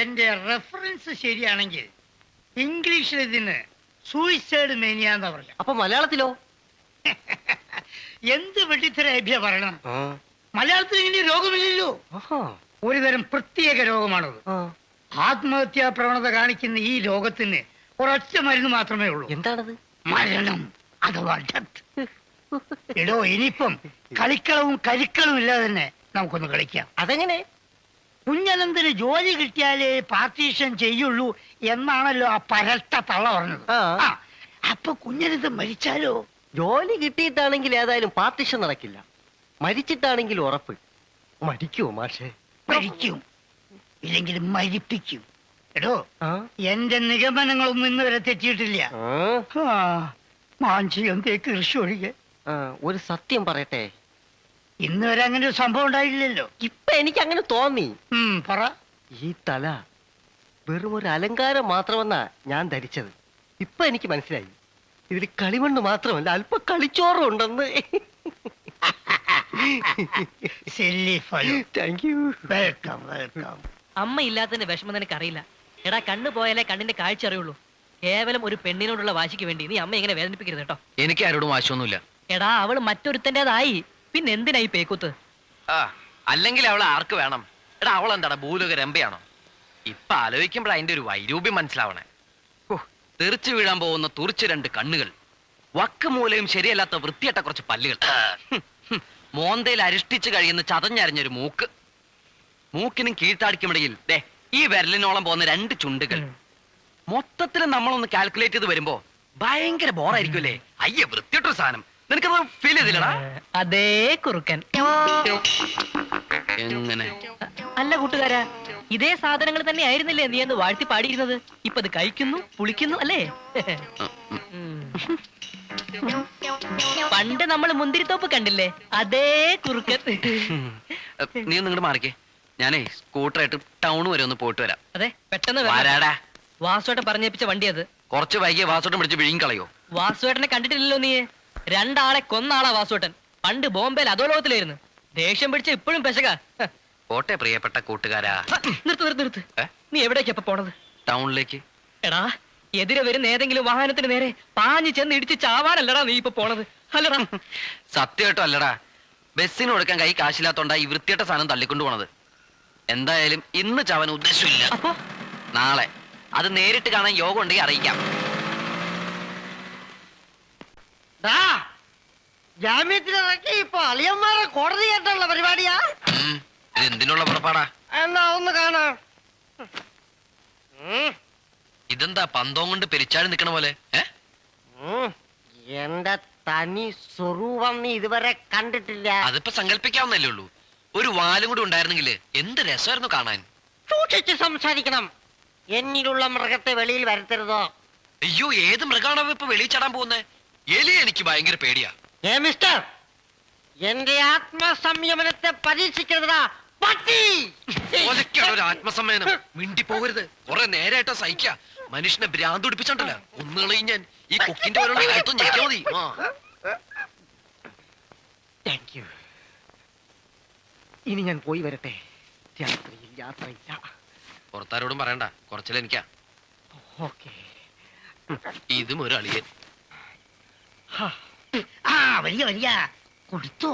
എന്റെ റെഫറൻസ് ശരിയാണെങ്കിൽ ഇംഗ്ലീഷിൽ ഇതിന് സൂയിസൈഡ് മേനിയ എന്ന് പറഞ്ഞു. അപ്പൊ മലയാളത്തിലോ? എന്ത് വെട്ടിത്തരഭ്യ പറയണം? മലയാളത്തിൽ ഇങ്ങനെ രോഗമില്ലല്ലോ. ഒരുതരം പ്രത്യേക രോഗമാണത്. ആത്മഹത്യാ പ്രവണത കാണിക്കുന്ന ഈ രോഗത്തിന് ഒരൊറ്റ മരുന്ന് മാത്രമേ ഉള്ളൂ. എന്താണത്? മരണം അഥവാ ഡെത്ത് എടോ ഇനിയിപ്പം കളിക്കളവും കരിക്കളവും ഇല്ലാതെ തന്നെ നമുക്കൊന്ന് കളിക്കാം. അതെങ്ങനെ? കുഞ്ഞനന്തന് ജോലി കിട്ടിയാലേ പാർട്ടീഷൻ ചെയ്യുള്ളൂ എന്നാണല്ലോ ആ പരട്ട തള്ള പറഞ്ഞത്. ആ. അപ്പൊ കുഞ്ഞനന്ത് മരിച്ചാലോ? ജോലി കിട്ടിയിട്ടാണെങ്കിൽ ഏതായാലും പാർട്ടീഷൻ നടക്കില്ല. മരിച്ചിട്ടാണെങ്കിൽ ഉറപ്പ്. മരിക്കുമോ മാഷേ? മരിക്കും. ഇല്ലെങ്കിൽ മരിപ്പിക്കും. എടോ? എന്റെ നിഗമനങ്ങളൊന്നും ഇന്ന് വരെ തെറ്റിയിട്ടില്ല. മാഞ്ചിയം തേക്ക് കൃഷി ഒഴികെ. ഒരു സത്യം പറയട്ടെ. ഇന്ന് വരെ അങ്ങനെ ഒരു സംഭവം ഉണ്ടായില്ലല്ലോ ഇപ്പൊ എനിക്ക് അങ്ങനെ തോന്നി. ഉം, പറ. ഈ തല വെറും ഒരു അലങ്കാരം മാത്രമെന്നാ ഞാൻ ധരിച്ചത്. ഇപ്പൊ എനിക്ക് മനസ്സിലായി. ഇതിൽ കളിമണ്ണ് മാത്രമല്ല അല്പ കളിച്ചോറും ഉണ്ടെന്ന്. Silly fellow thank you welcome welcome അമ്മ ഇല്ലാത്തതിന്റെ വിഷമം നിനക്ക് അറിയില്ല എടാ കണ്ണു പോയാലേ കണ്ണിന്റെ കാഴ്ച അറിയുള്ളൂ. കേവലം ഒരു പെണ്ണിനോടുള്ള വാശിക്ക് വേണ്ടി നീ അമ്മ ഇങ്ങനെ വേദനിപ്പിക്കരുത് കേട്ടോ. എനിക്ക് ആരോടും വാശിയൊന്നുമില്ല. എടാ അവൾ മറ്റൊരുത്തന്റെതായി പിന്നെ എന്തിനായി പേക്കൂത്ത്? ആ അല്ലെങ്കിൽ അവൾ ആർക്ക് വേണം? എടാ അവൾ എന്താടാ ഭൂലോക രമ്പയാണോ? ഇപ്പൊ ആലോചിക്കുമ്പോൾ അതിന്റെ ഒരു വൈരൂപ്യം മനസ്സിലാവണേ. ഓ തെറിച്ചു വീഴാൻ പോകുന്ന തുറിച്ച് രണ്ട് കണ്ണുകൾ. വക്ക് മൂലയും ശരിയല്ലാത്ത വൃത്തിയട്ട കുറച്ച് പല്ലുകൾ. മോന്തയിൽ അരിഷ്ടിച്ച് കഴിയുന്ന ചതഞ്ഞരഞ്ഞൊരു മൂക്ക്. മൂക്കിനും കീഴ്ത്താടിക്കുമിടയിൽ ദേ ഈ വിരലിനോളം പോകുന്ന രണ്ട് ചുണ്ടുകൾ. മൊത്തത്തിൽ നമ്മളൊന്ന് കാൽക്കുലേറ്റ് ചെയ്ത് വരുമ്പോ ഭയങ്കര ബോറായിരിക്കുമല്ലേ അയ്യ വൃത്തിയിട്ടൊരു സാധനം. നിനക്കത് ഫീൽ ചെയ്തില്ലടാ? അതേ കുറുക്കൻ. എങ്ങനെ? അല്ല കൂട്ടുകാരാ ഇതേ സാധനങ്ങൾ തന്നെ ആയിരുന്നില്ലേ നീ എന്ന് വാഴ്ത്തി പാടിയിരുന്നത്? ഇപ്പൊ അത് കഴിക്കുന്നു പുളിക്കുന്നു അല്ലേ? പണ്ട് നമ്മൾ മുന്തിരിത്തോപ്പ് കണ്ടില്ലേ? അതേ കുറുക്കൻ. നീ ഒന്ന് ഇങ്ങോട്ട് മാറിക്കേ. ഞാനേ സ്കൂട്ടറായിട്ട് ടൗൺ വരെ ഒന്ന് പോയിട്ട് വരാം. അതെ പെട്ടെന്ന്. വരാടാ. വാസുവേട്ടൻ പറഞ്ഞേപ്പിച്ച വണ്ടി അത്. കുറച്ച് വൈകിയ വാസുവേട്ടൻ പിടിച്ച് വിഴുങ്ങി കളയോ വാസുവേട്ടനെ കണ്ടിട്ടില്ലല്ലോ നീ രണ്ടാളെ കൊന്നാളാ വാസുട്ടൻ പണ്ട് ബോംബെയിൽ അധോലോകത്തിലായിരുന്നു. ദേഷ്യം പിടിച്ച ഇപ്പോഴും പെശക. പോട്ടെ പ്രിയപ്പെട്ട കൂട്ടുകാരാ. നിർത്ത് നിർത്ത് നിർത്ത്? നീ എവിടേക്കപ്പ പോണത്? ടൗണിലേക്ക്. എടാ എതിരെ വരുന്ന ഏതെങ്കിലും വാഹനത്തിന് നേരെ പാഞ്ഞു ചെന്ന് ഇടിച്ച് ചാവാനല്ലടാ നീ ഇപ്പൊ പോണത്. അല്ലടാ. സത്യമായിട്ടും അല്ലടാ. ബസ്സിന് കൊടുക്കാൻ കൈ കാശില്ലാത്തോണ്ടാ ഈ വൃത്തിയട്ട സാധനം തള്ളിക്കൊണ്ടു പോണത്. എന്തായാലും ഇന്ന് ചാവാൻ ഉദ്ദേശമില്ല. നാളെ. അത് നേരിട്ട് കാണാൻ യോഗം ഉണ്ടെങ്കിൽ അറിയിക്കാം. ജാമ്യത്തിലിറക്കി ഇപ്പൊ അളിയന്മാരെ കോടതി കേട്ടുള്ള പരിപാടിയാ. ഇത് എന്തിനുള്ള പുറപ്പാടാ? എന്നാ ഒന്ന് കാണാ. ഇതെന്താ പന്തവും കൊണ്ട് പെരിച്ചാടി നിക്കണ പോലെ? എന്റെ തനി സ്വരൂപം നീ ഇതുവരെ കണ്ടിട്ടില്ല. അതിപ്പോ സങ്കല്പിക്കാവുന്നല്ലേ ഉള്ളൂ. ഒരു വാലും കൂടി ഉണ്ടായിരുന്നെങ്കിൽ എന്ത് രസമായിരുന്നു കാണാൻ? സൂക്ഷിച്ച് സംസാരിക്കണം. എന്നിലുള്ള മൃഗത്തെ വെളിയിൽ വരുത്തരുതോ? അയ്യോ ഏത് മൃഗമാണോ ഇപ്പൊ വെളിയിൽ ചാടാൻ പോകുന്നേ? എലി എനിക്ക് ഭയങ്കര പേടിയാ. ഏ മിസ്റ്റർ എന്റെ ആത്മസംയമനത്തെ പരീക്ഷിക്കരുതാ പട്ടി. ഒലക്കാണ് ഒരു ആത്മസമ്മേനം മിണ്ടി പോകരുത് കുറെ നേരായിട്ടാ സഹിക്ക. മനുഷ്യനെ ഭ്രാന്ത് പിടിപ്പിച്ചോണ്ടല്ല. ഒന്ന് കളയും ഞാൻ. ഈ കുക്കിന്റെ ഓരോ മതി. ആ. താങ്ക് യു ഇനി ഞാൻ പോയി വരട്ടെ. രാത്രിയിൽ യാത്രയില്ല. പുറത്താരോടും പറയണ്ട. കുറച്ചിലെനിക്കാ. ഓക്കെ. ഇതും ഒരു അളിയൻ. ആ വലിയ വലിയ. കൊടുത്തോ.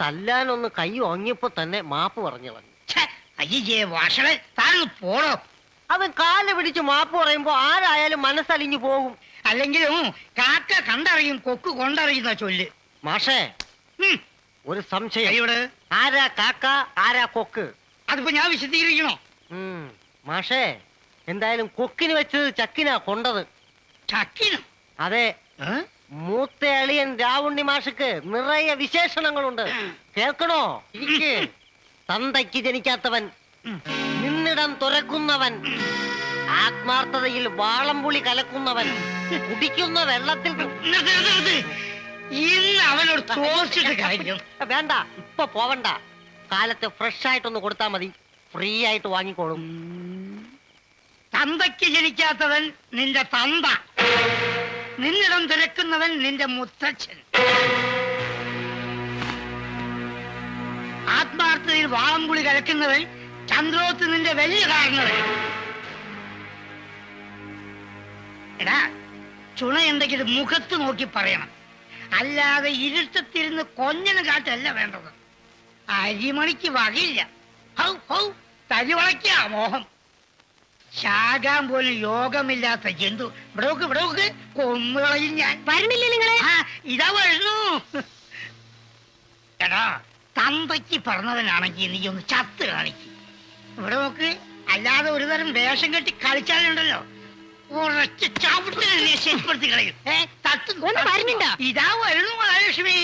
തല്ലാനൊന്ന് കൈ ഓങ്ങിയപ്പോ തന്നെ മാപ്പ് പറഞ്ഞു കളഞ്ഞു. അയ്യേ വാഷളെ താഴെ പോണോ അവൻ കാൽ പിടിച്ച് മാപ്പ് പറയുമ്പോ ആരായാലും മനസ്സലിഞ്ഞു പോകും. അല്ലെങ്കിലും കാക്ക കണ്ടറിയും കൊക്ക് കൊണ്ടറിയുന്ന ചൊല്ല്. മാഷേ ഒരു സംശയം. ഇവിടെ ആരാ കാക്ക ആരാ കൊക്ക്? അതിപ്പോ ഞാൻ വിശദീകരിക്കണോ? മാഷേ എന്തായാലും കൊക്കിന് വെച്ചത് ചക്കിനാ കൊണ്ടത്. ചക്കിനും? അതെ? മൂത്ത അളിയൻ രാവുണ്ണി മാഷക്ക് നിറയെ വിശേഷണങ്ങളുണ്ട്. കേൾക്കണോ? ഇരിക്ക്. തന്തയ്ക്ക് ജനിക്കാത്തവൻ നിന്നിടം തുറക്കുന്നവൻ ആത്മാർത്ഥതയിൽ വാളംപുളി കലക്കുന്നവൻ കുടിക്കുന്ന വെള്ളത്തിൽ നിർത്ത്, നിർത്ത്, നിർത്ത്. ഇന്ന് അവനോട് തോച്ചിട്ട് കാര്യം. വേണ്ട ഇപ്പൊ പോവണ്ട. കാലത്ത് ഫ്രഷ് ആയിട്ടൊന്ന് കൊടുത്താ മതി. ഫ്രീ ആയിട്ട് വാങ്ങിക്കോളും. തന്തയ്ക്ക് ജനിക്കാത്തവൻ നിന്റെ തന്ത. നിന്നിടം തിരക്കുന്നവൻ നിന്റെ മുത്തച്ഛൻ. ആത്മാർത്ഥതയിൽ വാളംപുളി കലക്കുന്നവൻ ചന്ദ്രോത്ത് നിന്റെ വലിയ കാരണവൻ. എടാ ചുണ എന്തെങ്കിലും മുഖത്ത് നോക്കി പറയണം. അല്ലാതെ ഇരുട്ടത്തിരുന്ന് കൊഞ്ഞന് കാട്ടല്ല വേണ്ടത്. അരിമണിക്ക് വകയില്ല. ഹൗ ഹൗ തരിവളയ്ക്കാ മോഹം. ശാകാൻ പോലും യോഗമില്ലാത്ത ജന്തു. ഇവിടെ നോക്ക് ഇവിടെ നോക്ക് കൊന്നുകളയും ഞാൻ. വരണില്ലേ നിങ്ങളെ? ആ, ഇതാ വരുന്നു. എടാ തന്തയ്ക്ക് പറഞ്ഞവനാണെങ്കിൽ നീ ഒന്ന് ചത്ത് കാണിക്ക്. ഇവിടെ നോക്ക് അല്ലാതെ ഒരു തരം വേഷം കെട്ടി കളിച്ചാലുണ്ടല്ലോ. ഉറച്ച് ശരിപ്പെടുത്തി കളയും. ഏ തട്ട് ഒന്ന് വരുന്നുണ്ടോ? ഇതാ വരുന്നു മഹാലക്ഷ്മി.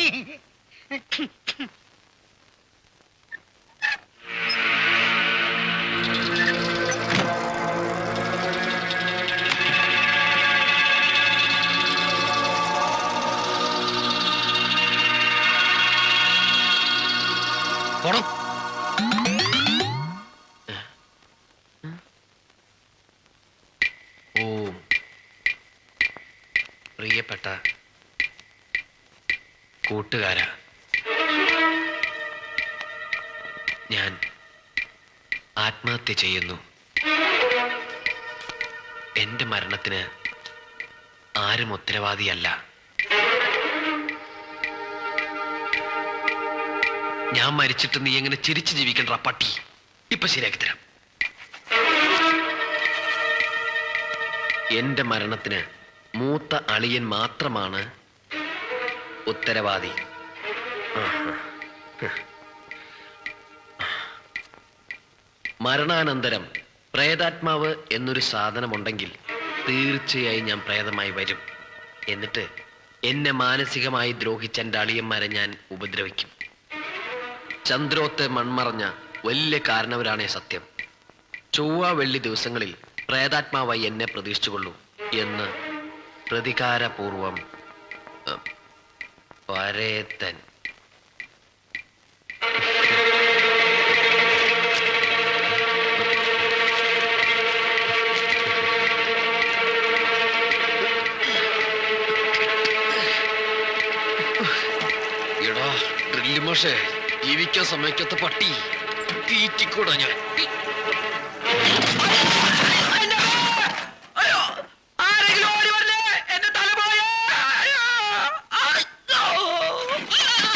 പ്രിയപ്പെട്ട കൂട്ടുകാര. ഞാൻ ആത്മഹത്യ ചെയ്യുന്നു. എന്റെ മരണത്തിന് ആരും ഉത്തരവാദിയല്ല. ഞാൻ മരിച്ചിട്ട് നീ എങ്ങനെ ചിരിച്ചു ജീവിക്കണ്ട പട്ടി? ഇപ്പൊ ശരിയാക്കി തരാം. എന്റെ മരണത്തിന് മൂത്ത അളിയൻ മാത്രമാണ് ഉത്തരവാദി. മരണാനന്തരം പ്രേതാത്മാവ് എന്നൊരു സാധനമുണ്ടെങ്കിൽ തീർച്ചയായും ഞാൻ പ്രേതമായി വരും. എന്നിട്ട് എന്നെ മാനസികമായി ദ്രോഹിച്ച എന്റെ അളിയന്മാരെ ഞാൻ ഉപദ്രവിക്കും. ചന്ദ്രോത്തെ മൺമറഞ്ഞ വലിയ കാരണവരാണേ സത്യം. ചൊവ്വ വെള്ളി ദിവസങ്ങളിൽ പ്രേതാത്മാവായി എന്നെ പ്രതീക്ഷിച്ചുകൊള്ളൂ എന്ന് പ്രതികാരപൂർവം പരേത്തൻ എടാ ഡ്രില്ല് ജീവിക്കാൻ സമയക്കത്തെ പട്ടി. തീറ്റിക്കൂടാ ഞാൻ.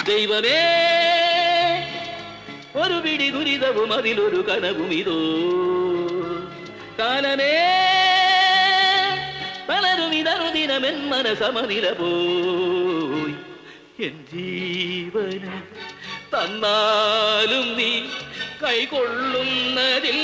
ദൈവമേ ഒരു പിടി ദുരിതവും അതിലൊരു കനവും ഇതോ. കാലമേ പലരും ഇതനുദിനമെൻ മനസമനില പോയി എൻ ജീവന തന്നാലും നീ കൈകൊള്ളുന്നതില്ല